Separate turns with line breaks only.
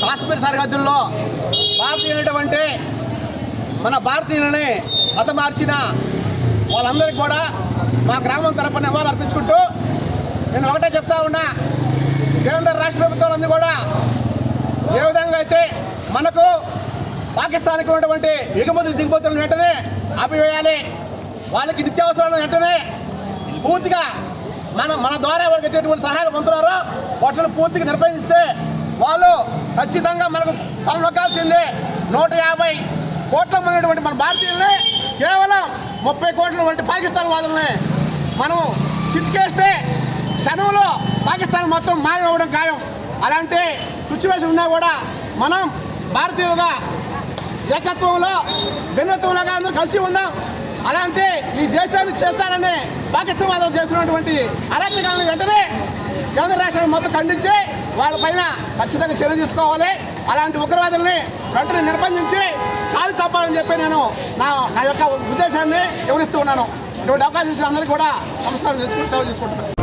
కాశ్మీర్ సరిహద్దుల్లో భారతీయులటువంటి మన భారతీయులని హతమార్చిన వాళ్ళందరికీ కూడా మా గ్రామం తరపున నివాళులు అర్పించుకుంటూ నేను ఒకటే చెప్తా ఉన్నా కేంద్ర రాష్ట్ర ప్రభుత్వాలందరూ కూడా ఏ విధంగా అయితే మనకు పాకిస్తాన్కి ఉన్నటువంటి ఎగుమతి దిగుమతులను వెంటనే ఆపివేయాలి వాళ్ళకి నిత్యావసరాలను వెంటనే పూర్తిగా మన మన ద్వారా వారికి వచ్చేటువంటి సహాయాలు పొందుతున్నారో వాటిని పూర్తిగా నిర్వహిస్తే వాళ్ళు ఖచ్చితంగా మనకు తలనొక్కాల్సిందే నూట యాభై కోట్ల మంది మన భారతీయుల్ని కేవలం ముప్పై కోట్ల వంటి పాకిస్తాన్ వాళ్ళని మనం చిట్కేస్తే క్షణంలో పాకిస్తాన్ మొత్తం మాయమవ్వడం ఖాయం. అలాంటి సిచ్యువేషన్ ఉన్నా కూడా మనం భారతీయులుగా ఏకత్వంలో భిన్నత్వంలోగా అందరూ కలిసి ఉన్నాం అలాంటి ఈ దేశాన్ని చేర్చాలనే పాకిస్తాన్ చేస్తున్నటువంటి అరాచకాలను వెంటనే కేంద్ర రాష్ట్రాలు మొత్తం ఖండించి వాళ్ళపైన ఖచ్చితంగా చర్య తీసుకోవాలి. అలాంటి ఉగ్రవాదుల్ని వెంటనే నిర్బంధించి కాలు చంపాలని చెప్పి నేను నా నా యొక్క ఉద్దేశాన్ని వివరిస్తూ ఉన్నాను. ఇటువంటి అవకాశం ఇచ్చిన అందరికీ కూడా నమస్కారం చేసుకుని సేవ చేసుకుంటున్నాను